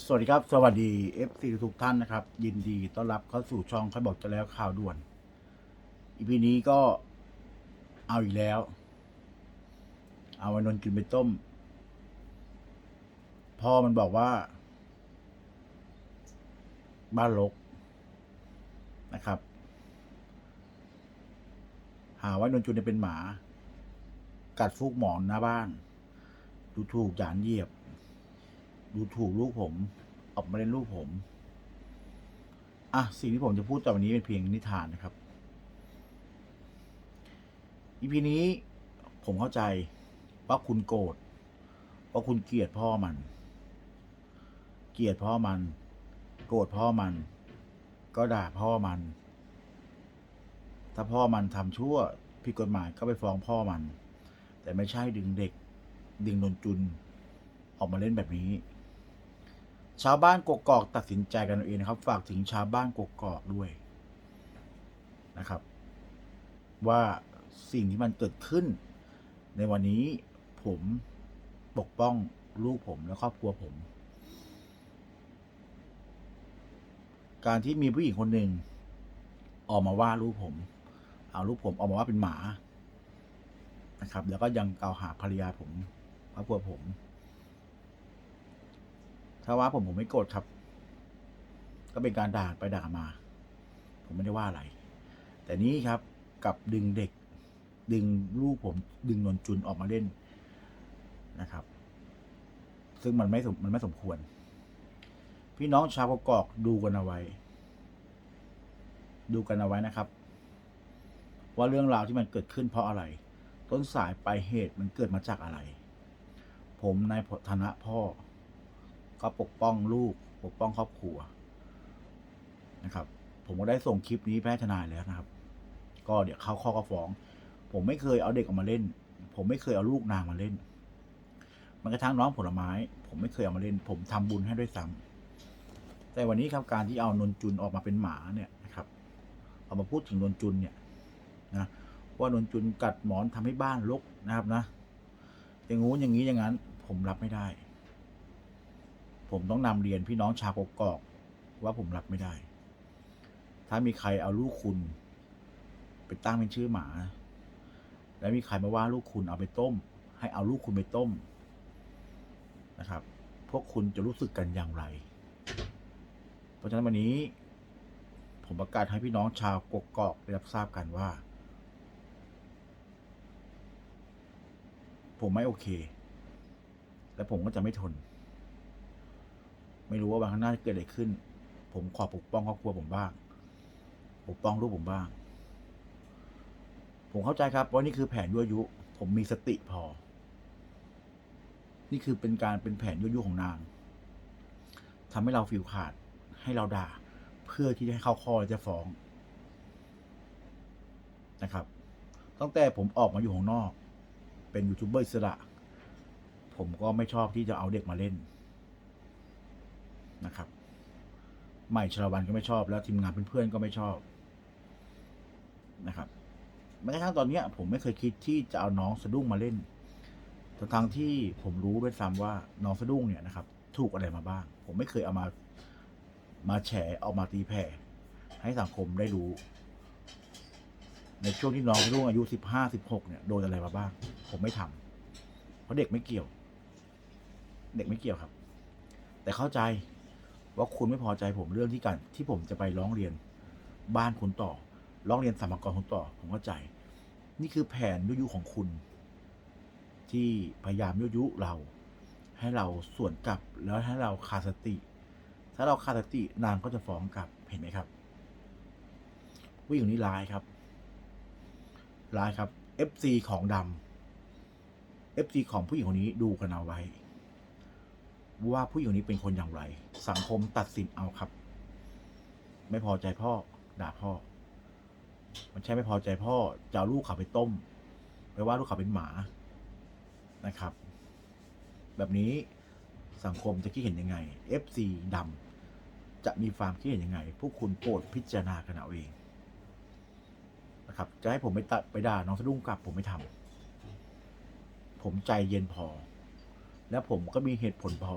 สวัสดีครับ สวัสดี FC ทุกท่านนะครับ ยินดีต้อนรับเข้าสู่ช่องค่อยบอกจะแล้วข่าวด่วนอีพีนี้ก็เอาอีกแล้ว เอาไอ้นนท์กินไปต้ม พ่อมันบอกว่า บ้านรกนะครับ หาว่านนจุนเนี่ยเป็นหมา กัดฟูกหมอนหน้าบ้าน ดูถูกหยานเหยียบ ดูถูกลูกผมออกมาเล่นลูกผม อะ สิ่งที่ผมจะพูดต่อไปนี้เป็นเพียงนิทานนะครับอีพีนี้ผมเข้าใจว่าคุณโกรธว่าคุณเกลียดพ่อมัน เกลียดพ่อมัน โกรธพ่อมัน ก็ด่าพ่อมัน ถ้าพ่อมันทำชั่วผิดกฎหมายก็ไปฟ้องพ่อมัน แต่ไม่ใช่ดึงเด็ก ดึงนนจุน ออกมาเล่นแบบนี้ ชาวบ้านกกอกตัดสินใจกันเองนะครับ ฝากถึงชาวบ้านกกอกด้วยนะครับ ว่าสิ่งที่มันเกิดขึ้น ในวันนี้ผมปกป้องลูกผมและครอบครัวผม การที่มีผู้หญิงคนหนึ่งออกมาว่าลูกผม เอาลูกผมออกมาว่าเป็นหมานะครับ แล้วก็ยังกล่าวหาภรรยาผมครอบครัวผม ถ้าว่าผมผมไม่โกรธครับ ก็เป็นการด่าไปด่ามา ผมไม่ได้ว่าอะไร แต่นี้ครับกับดึงเด็ก ดึงลูกผมดึงนนจุนออกมาเล่นนะครับ ซึ่งมันไม่สมมันไม่สมควร พี่น้องชาวกอกดูกันเอาไว้ ดูกันเอาไว้นะครับ ว่าเรื่องราวที่มันเกิดขึ้นเพราะอะไร ต้นสายปลายเหตุมันเกิดมาจากอะไร ผมในฐานะพ่อ ก็ปกป้องลูก ปกป้องครอบครัวนะครับ ผมก็ได้ส่งคลิปนี้ไปให้ทนายแล้วนะครับ ก็เดี๋ยวเข้าข้อก็ฟ้อง ผมไม่เคยเอาเด็กออกมาเล่น ผมไม่เคยเอาลูกนางมาเล่นมันกระทั่งน้องผลไม้ ผมไม่เคยเอามาเล่น ผมทำบุญให้ด้วยซ้ำแต่วันนี้ครับการที่เอานนจุนออกมาเป็นหมาเนี่ยนะครับ เอามาพูดถึงนนจุนเนี่ยนะว่านนจุนกัดหมอนทำให้บ้านรกนะครับนะอย่างงู้นอย่างนี้อย่างนั้น ผมรับไม่ได้ ผมต้องนำเรียนพี่น้องชาวกกอกว่าผมรับไม่ได้ ถ้ามีใครเอาลูกคุณ ไปตั้งเป็นชื่อหมา แล้วมีใครมาว่าลูกคุณเอาไปต้ม ให้เอาลูกคุณไปต้มนะครับ พวกคุณจะรู้สึกกันอย่างไร เพราะฉะนั้นวันนี้ ผมประกาศให้พี่น้องชาวกกอกได้รับทราบกันว่า ผมไม่โอเค และผมก็จะไม่ทน ไม่รู้ว่าวันข้างหน้าจะเกิดอะไรขึ้น ผมขอปกป้องครอบครัวผมบ้าง ปกป้องลูกผมบ้าง ผมเข้าใจครับว่านี่คือแผนยั่วยุ ผมมีสติพอ นี่คือเป็นการเป็นแผนยั่วยุของนางทำให้เราฟิลขาด ให้เราด่า เพื่อที่จะให้เขาข้อจะฟ้องนะครับ ตั้งแต่ผมออกมาอยู่ข้างนอก เป็นยูทูบเบอร์อิสระ ผมก็ไม่ชอบที่จะเอาเด็กมาเล่น นะครับใหม่ชลวันก็ไม่ชอบ แล้วทีมงานเพื่อนๆก็ไม่ชอบนะครับแม้กระทั่งตอนนี้ผมไม่เคยคิดที่จะเอาน้องสะดุ้งมาเล่นทั้งทางๆที่ผมรู้ด้วยซ้ำว่าน้องสะดุ้งเนี่ยนะครับ ถูกอะไรมาบ้าง ผมไม่เคยเอามามาแฉเอามาตีแผ่ ให้สังคมได้รู้ ในช่วงที่น้องสะดุ้งอายุสิบห้าสิบหกเนี่ยโดนอะไรมาบ้าง ผมไม่ทำเพราะเด็กไม่เกี่ยว เด็กไม่เกี่ยวครับ แต่เข้าใจ ว่าคุณไม่พอใจผมเรื่องที่การที่ผมจะไปร้องเรียนบ้านคุณต่อ ร้องเรียนสมกรคุณต่อ ผมเข้าใจ นี่คือแผนยุยุของคุณ ที่พยายามยุยุเรา ให้เราส่วนกลับแล้วให้เราขาดสติ ถ้าเราขาดสตินางก็จะฟ้องกลับเห็นไหมครับผู้หญิงนี้ร้ายครับร้ายครับ FC ของดำ FC ของผู้หญิงคนนี้ดูกันเอาไว้ ว่าผู้หญิงนนี้เป็นคนอย่างไร สังคมตัดสินเอาครับ ไม่พอใจพ่อ ด่าพ่อ มันใช่ไม่พอใจพ่อจะเอาลูกเขาไปต้ม ไปว่าลูกเขาเป็นหมานะครับ แบบนี้สังคมจะคิดเห็นยังไง FC ดำจะมีความคิดเห็นยังไง พวกคุณโปรดพิจารณากันเอาเองนะครับ จะให้ผมไปตัดไปด่าน้องสะดุ้งกลับผมไม่ทำผมใจเย็นพอ และผมก็มีเหตุผลพอ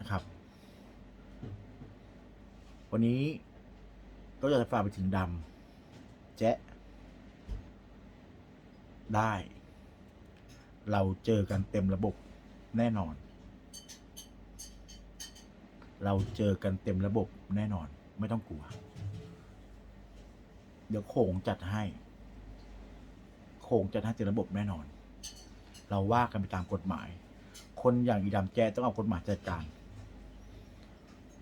นะครับ วันนี้ก็จะฝากไปถึงดำแจ๊ได้ เราเจอกันเต็มระบบแน่นอน เราเจอกันเต็มระบบแน่นอน ไม่ต้องกลัว เดี๋ยวโขงจัดให้ โขงจัดให้เต็มระบบแน่นอน เราว่ากันไปตามกฎหมาย คนอย่างอีดำแจต้องเอากฎหมายจัดการ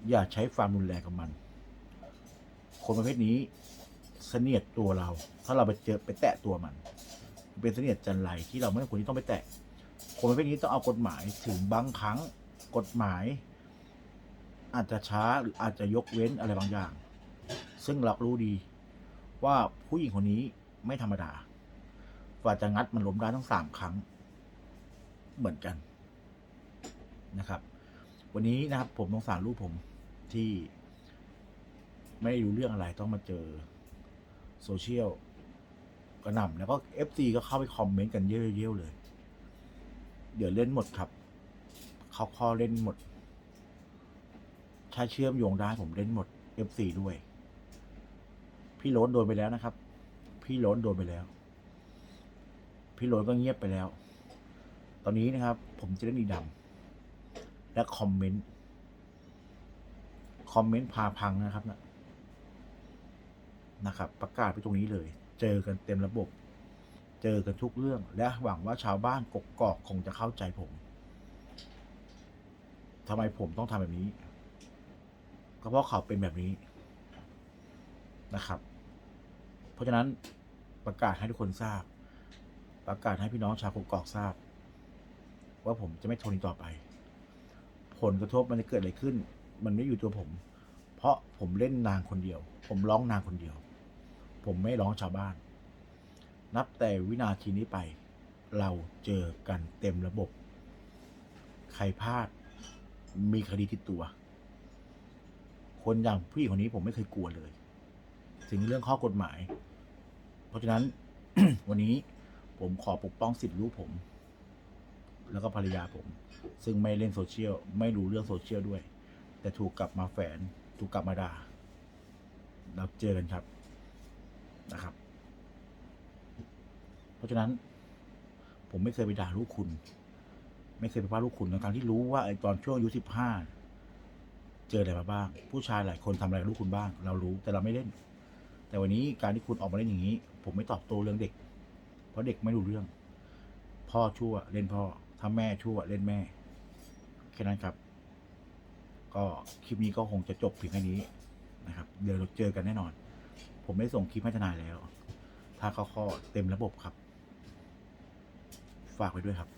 อย่าใช้ความรุนแรงกับมัน คนประเภทนี้เสนียดตัวเรา ถ้าเราไปเจอไปแตะตัวมัน เป็นเสนียดจันไรที่เราไม่ควรที่ต้องไปแตะ คนประเภทนี้ต้องเอากฎหมายถึงบางครั้งกฎหมาย อาจจะช้าหรืออาจจะยกเว้นอะไรบางอย่าง ซึ่งเรารู้ดีว่าผู้หญิงคนนี้ไม่ธรรมดา กว่าจะงัดมันล้มได้ทั้งสามครั้ง เหมือนกันนะครับ วันนี้นะครับผมสงสารลูกผมที่ไม่รู้เรื่องอะไรต้องมาเจอโซเชียลกระหน่ำแล้วก็เอฟซีก็เข้าไปคอมเมนต์กันเยอะๆเลย เดี๋ยวเล่นหมดครับ เขาข้อเล่นหมด ถ้าเชื่อมโยงได้ผมเล่นหมด F4 ด้วย พี่โรนโดนไปแล้วนะครับ พี่โรนโดนไปแล้ว พี่โรนก็เงียบไปแล้ว ตอนนี้นะครับ ผมจะเล่นอีดำและคอมเมนต์คอมเมนต์พาพังนะครับนะนะครับ ประกาศไปตรงนี้เลย เจอกันเต็มระบบ เจอกันทุกเรื่อง และหวังว่าชาวบ้านกกอกคงจะเข้าใจผมทำไมผมต้องทำแบบนี้ก็เพราะเขาเป็นแบบนี้นะครับ เพราะฉะนั้นประกาศให้ทุกคนทราบ ประกาศให้พี่น้องชาวกกอกทราบ ว่าผมจะไม่ทนต่อไป ผลกระทบมันจะเกิดอะไรขึ้น มันไม่อยู่ตัวผม เพราะผมเล่นนางคนเดียว ผมร้องนางคนเดียว ผมไม่ร้องชาวบ้าน นับแต่วินาทีนี้ไป เราเจอกันเต็มระบบ ใครพลาด มีคดีติดตัว คนอย่างผู้หญิงคนนี้ผมไม่เคยกลัวเลย ถึงเรื่องข้อกฎหมาย เพราะฉะนั้นวันนี้ผมขอปกป้องสิทธิลูกผม แล้วก็ภรรยาผม ซึ่งไม่เล่นโซเชียลไม่รู้เรื่องโซเชียลด้วย แต่ถูกกลับมาแฝนถูกกลับมาด่าเราเจอกันครับนะครับ เพราะฉะนั้น ผมไม่เคยไปด่าลูกคุณ ไม่เคยไปว่าลูกคุณในการที่รู้ว่าไอ้ตอนช่วงอายุสิบห้าเจออะไรมาบ้าง ผู้ชายหลายคนทำอะไรกับลูกคุณบ้าง เรารู้แต่เราไม่เล่น แต่วันนี้การที่คุณออกมาเล่นอย่างนี้ ผมไม่ตอบโต้เรื่องเด็ก เพราะเด็กไม่รู้เรื่อง พ่อชั่วเล่นพ่อ ถ้าแม่ชั่วเล่นแม่ แค่นั้นครับ ก็คลิปนี้ก็คงจะจบเพียงแค่นี้นะครับ เดี๋ยวเราเจอกันแน่นอน ผมไม่ส่งคลิปให้ทนายแล้ว ถ้าเขาข้อเต็มระบบครับ ฝากไว้ด้วยครับ